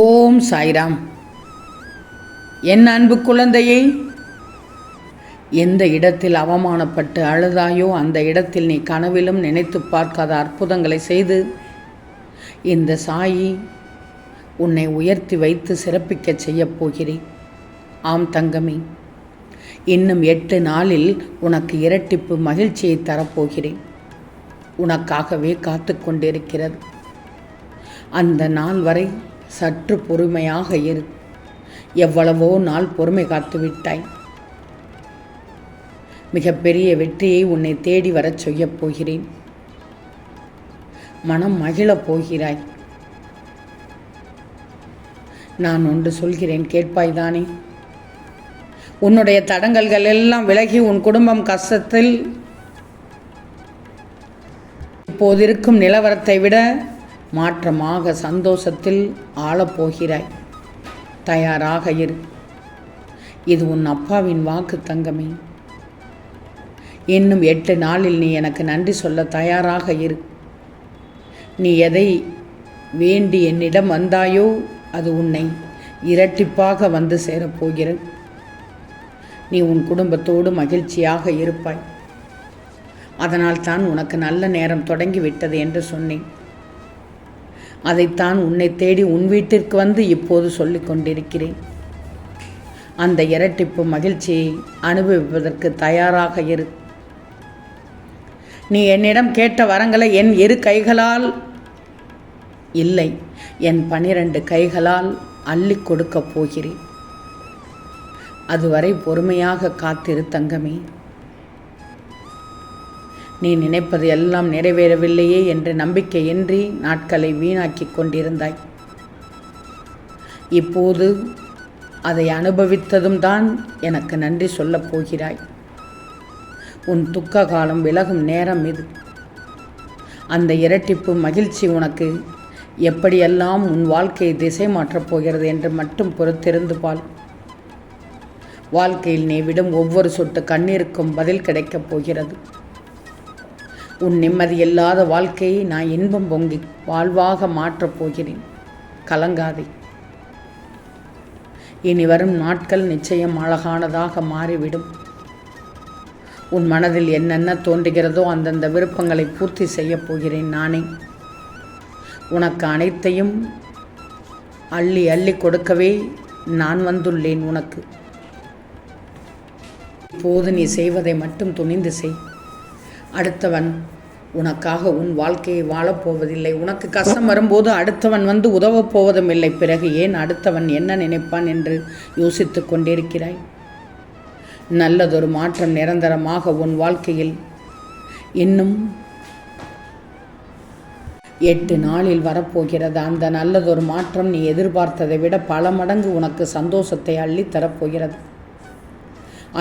ஓம் சாய்ராம். என் அன்பு குழந்தையே எந்த இடத்தில் அவமானப்பட்டு அழுதாயோ அந்த இடத்தில் நீ கனவிலும் நினைத்து பார்க்காத அற்புதங்களை செய்து இந்த சாயி உன்னை உயர்த்தி வைத்து சிறப்பிக்கச் செய்யப் போகிறேன். ஆம் தங்கமே இன்னும் எட்டு நாளில் உனக்கு இரட்டிப்பு மகிழ்ச்சியை தரப்போகிறேன். உனக்காகவே காத்து கொண்டிருக்கிறது. அந்த நாள் வரை சற்று பொறுமையாக இரு. எவ்வளவோ நாள் பொறுமை காத்து விட்டாய். மிகப்பெரிய வெற்றியை உன்னை தேடி வரச் செய்யப் போகிறேன். மனம் மகிழப் போகிறாய். நான் ஒன்று சொல்கிறேன் கேட்பாய்தானே? உன்னுடைய தடங்கல்கள் எல்லாம் விலகி உன் குடும்பம் கஷ்டத்தில் இப்போதிருக்கும் நிலவரத்தை விட மாற்றமாக சந்தோஷத்தில் ஆளப்போகிறாய். தயாராக இரு. இது உன் அப்பாவின் வாக்கு தங்கமே. இன்னும் எட்டு நாளில் நீ எனக்கு நன்றி சொல்ல தயாராக இரு. நீ எதை வேண்டி என்னிடம் வந்தாயோ அது உன்னை இரட்டிப்பாக வந்து சேரப்போகிறது. நீ உன் குடும்பத்தோடு மகிழ்ச்சியாக இருப்பாய். அதனால் தான் உனக்கு நல்ல நேரம் தொடங்கிவிட்டது என்று சொன்னேன். அதைத்தான் உன்னை தேடி உன் வீட்டிற்கு வந்து இப்போது சொல்லிக் கொண்டிருக்கிறேன். அந்த இரட்டிப்பு மகிழ்ச்சியை அனுபவிப்பதற்கு தயாராக இரு. நீ என்னிடம் கேட்ட வரங்களை என் இரு கைகளால் இல்லை என் பனிரெண்டு கைகளால் அள்ளி கொடுக்கப் போகிறேன். அதுவரை பொறுமையாக காத்திரு தங்கமே. நீ நினைப்பது எல்லாம் நிறைவேறவில்லையே என்ற நம்பிக்கையின்றி நாட்களை வீணாக்கி கொண்டிருந்தாய். இப்போது அதை அனுபவித்ததும் தான் எனக்கு நன்றி சொல்லப் போகிறாய். உன் துக்க காலம் விலகும் நேரம் இது. அந்த இரட்டிப்பு மகிழ்ச்சி உனக்கு எப்படியெல்லாம் உன் வாழ்க்கையை திசை மாற்றப் போகிறது என்று மட்டும் பொறுத்திருந்து பால். வாழ்க்கையில் நீ விடும் ஒவ்வொரு சொட்டு கண்ணீருக்கும் பதில் கிடைக்கப் போகிறது. உன் நிம்மதியில்லாத வாழ்க்கையை நான் இன்பம் பொங்கி வாழ்வாக மாற்றப் போகிறேன். கலங்காதே. இனி வரும் நாட்கள் நிச்சயம் அழகானதாக மாறிவிடும். உன் மனதில் என்னென்ன தோன்றுகிறதோ அந்தந்த விருப்பங்களை பூர்த்தி செய்யப் போகிறேன் நானே. உனக்கு அனைத்தையும் அள்ளி அள்ளி கொடுக்கவே நான் வந்துள்ளேன் உனக்கு. இப்போது நீ செய்வதை மட்டும் துணிந்து செய். அடுத்தவன் உனக்காக உன் வாழ்க்கையை வாழப்போவதில்லை உனக்கு கஷ்டம் வரும்போது அடுத்தவன் வந்து உதவப் போவதும் இல்லை. பிறகு ஏன் அடுத்தவன் என்ன நினைப்பான் என்று யோசித்து கொண்டிருக்கிறாய்? நல்லதொரு மாற்றம் நிரந்தரமாக உன் வாழ்க்கையில் இன்னும் எட்டு நாளில் வரப்போகிறது. அந்த நல்லதொரு மாற்றம் நீ எதிர்பார்த்ததை விட பல மடங்கு உனக்கு சந்தோஷத்தை அள்ளி தரப்போகிறது.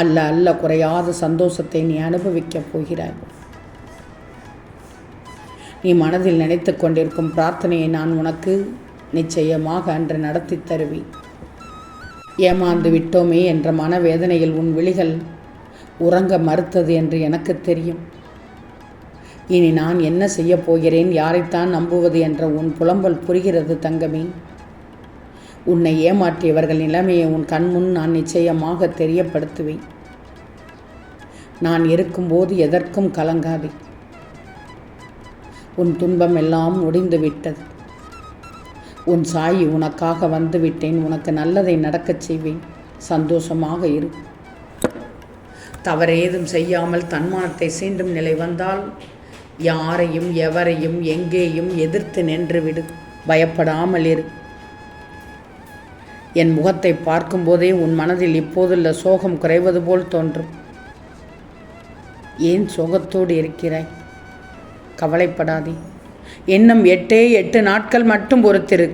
அல்ல அல்ல குறையாத சந்தோஷத்தை நீ அனுபவிக்கப் போகிறாய். நீ மனதில் நினைத்து கொண்டிருக்கும் பிரார்த்தனையை நான் உனக்கு நிச்சயமாக அன்று நடத்தி தருவேன். ஏமாந்து விட்டோமே என்ற மனவேதனையில் உன் விழிகள் உறங்க மறுத்தது என்று எனக்கு தெரியும். இனி நான் என்ன செய்யப் போகிறேன்? யாரைத்தான் நம்புவது என்ற உன் புலம்பல் புரிகிறது தங்கமே. உன்னை ஏமாற்றியவர்கள் நிலைமையை உன் கண்முன் நான் நிச்சயமாக தெரியப்படுத்துவேன். நான் இருக்கும்போது எதற்கும் கலங்காதே. உன் துன்பம் எல்லாம் முடிந்து விட்டது உன் சாயி உனக்காக வந்துவிட்டேன். உனக்கு நல்லதை நடக்கச் செய்வேன். சந்தோஷமாக இரு. தவறேதும் செய்யாமல் தன்மானத்தை சீண்டும் நிலை வந்தால் யாரையும் எவரையும் எங்கேயும் எதிர்த்து நின்று விடு பயப்படாமல் இரு. என் முகத்தை பார்க்கும்போதே உன் மனதில் இப்போதுள்ள சோகம் குறைவது போல் தோன்றும். ஏன் சோகத்தோடு இருக்கிறாய்? கவலைப்படாதே. இன்னும் எட்டே எட்டு நாட்கள் மட்டும் பொறுத்திரு.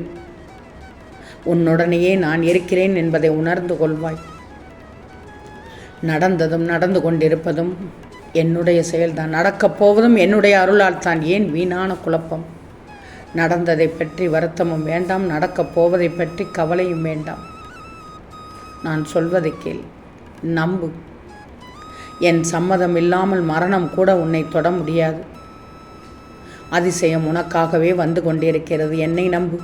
உன்னுடனேயே நான் இருக்கிறேன் என்பதை உணர்ந்து கொள்வாய். நடந்ததும் நடந்து கொண்டிருப்பதும் என்னுடைய செயல்தான். நடக்கப் போவதும் என்னுடைய அருளால் தான். ஏன் வீணான குழப்பம்? நடந்ததை பற்றி வருத்தமும் வேண்டாம். நடக்கப் போவதை பற்றி கவலையும் வேண்டாம். நான் சொல்வதை கேள். நம்பு. என் சம்மதம் இல்லாமல் மரணம் கூட உன்னை தொட முடியாது. அதிசயம் உனக்காகவே வந்து கொண்டிருக்கிறது. என்னை நம்பு.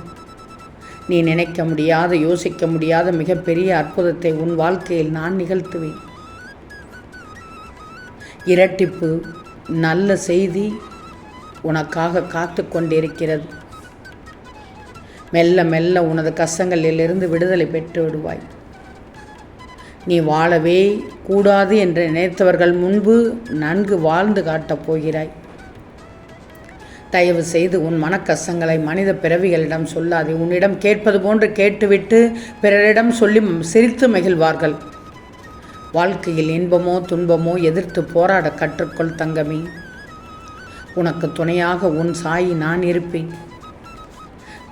நீ நினைக்க முடியாத யோசிக்க முடியாத மிகப்பெரிய அற்புதத்தை உன் வாழ்க்கையில் நான் நிகழ்த்துவேன். இரட்டிப்பு நல்ல செய்தி உனக்காக காத்து கொண்டிருக்கிறது. மெல்ல மெல்ல உனது கஷ்டங்களிலிருந்து விடுதலை பெற்று விடுவாய். நீ வாழவே கூடாது என்று நினைத்தவர்கள் முன்பு நன்கு வாழ்ந்து காட்டப் போகிறாய். தயவு செய்து உன் மனக்கசங்களை மனித பிறவிகளிடம் சொல்லாதே. உன்னிடம் கேட்பது போன்று கேட்டுவிட்டு பிறரிடம் சொல்லி சிரித்து மகிழ்வார்கள். வாழ்க்கையில் இன்பமோ துன்பமோ எதிர்த்து போராட கற்றுக்கொள் தங்கமே. உனக்கு துணையாக உன் சாயி நான் இருப்பேன்.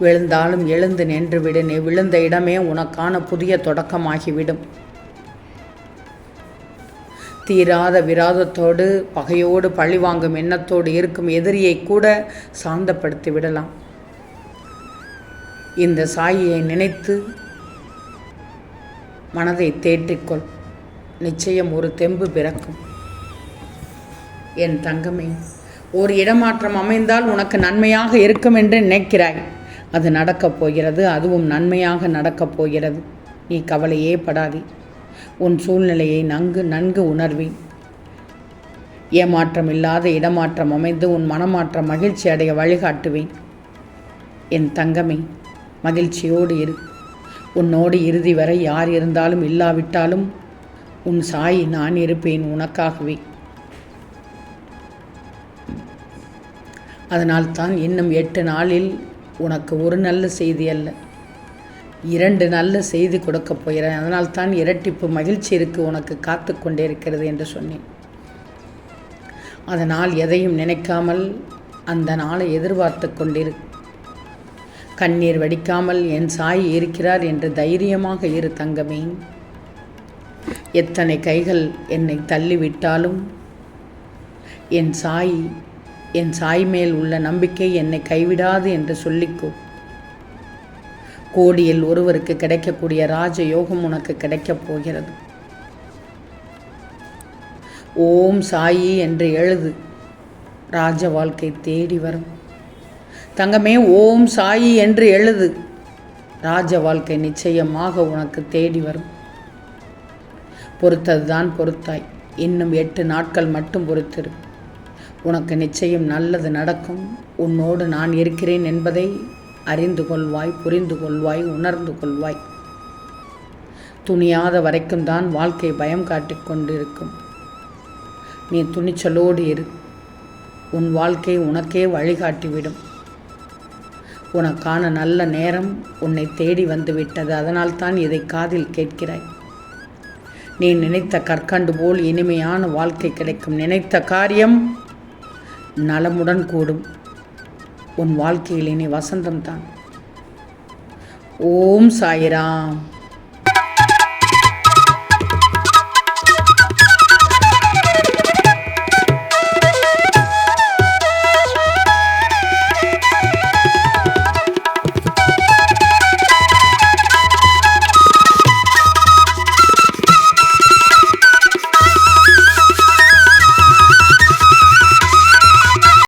விழுந்தாலும் எழுந்து நின்றுவிடு நீ விழுந்த இடமே உனக்கான புதிய தொடக்கமாகிவிடும். தீராத விராதத்தோடு பகையோடு பழிவாங்கும் எண்ணத்தோடு இருக்கும் எதிரியை கூட சாந்தப்படுத்தி விடலாம். இந்த சாயியை நினைத்து மனதை தேற்றிக்கொள். நிச்சயம் ஒரு தெம்பு பிறக்கும். என் தங்கமே ஒரு இடமாற்றம் அமைந்தால் உனக்கு நன்மையாக இருக்கும் என்று நினைக்கிறாய். அது நடக்கப் போகிறது அதுவும் நன்மையாக நடக்கப் போகிறது. நீ கவலையே படாதே. உன் சூழ்நிலையை நன்கு நன்கு உணர்வேன் ஏமாற்றம் இல்லாத இடமாற்றம் அமைந்து உன் மனமாற்றம் மகிழ்ச்சி அடைய வழிகாட்டுவேன். என் தங்கமே மகிழ்ச்சியோடு இரு. உன்னோடு இறுதி வரை யார் இருந்தாலும் இல்லாவிட்டாலும் உன் சாய் நான் இருப்பேன் உனக்காகவே. அதனால்தான் இன்னும் எட்டு நாளில் உனக்கு ஒரு நல்ல செய்தி அல்ல. இரண்டு நல்ல செய்தி கொடுக்க போகிறேன். அதனால் தான் இரட்டிப்பு மகிழ்ச்சி இருக்கு உனக்கு காத்து கொண்டே இருக்கிறது என்று சொன்னேன். அதனால் எதையும் நினைக்காமல் அந்த நாளை எதிர்பார்த்து கொண்டிரு. கண்ணீர் வடிக்காமல் என் சாய் இருக்கிறார் என்று தைரியமாக இரு தங்கமே. எத்தனை கைகள் என்னை தள்ளிவிட்டாலும் என் சாய் என் சாய் மேல் உள்ள நம்பிக்கை என்னை கைவிடாது என்று சொல்லிக்கோ. கோடியில் ஒருவருக்கு கிடைக்கக்கூடிய ராஜ யோகம் உனக்கு கிடைக்கப் போகிறது. ஓம் சாயி என்று எழுது. ராஜ வாழ்க்கை தேடி வரும். தங்கமே ஓம் சாயி என்று எழுது. ராஜ வாழ்க்கை நிச்சயமாக உனக்கு தேடி வரும். பொறுத்ததுதான் பொறுத்தாய். இன்னும் எட்டு நாட்கள் மட்டும் பொறுத்திரு. உனக்கு நிச்சயம் நல்லது நடக்கும். உன்னோடு நான் இருக்கிறேன் என்பதை அறிந்து கொள்வாய் புரிந்து கொள்வாய் உணர்ந்து கொள்வாய். துணியாத வரைக்கும் தான் வாழ்க்கை பயம் காட்டிக் கொண்டிருக்கும். நீ துணிச்சலோடு இரு. உன் வாழ்க்கை உனக்கே வழிகாட்டிவிடும். உனக்கான நல்ல நேரம் உன்னை தேடி வந்துவிட்டது. அதனால் அதனால்தான் இதை காதில் கேட்கிறாய். நீ நினைத்த கற்கண்டு போல் இனிமையான வாழ்க்கை கிடைக்கும். நினைத்த காரியம் நலமுடன் கூடும். உன் வாழ்க்கையில் இனி வசந்தம் தான். ஓம் சாயிராம்.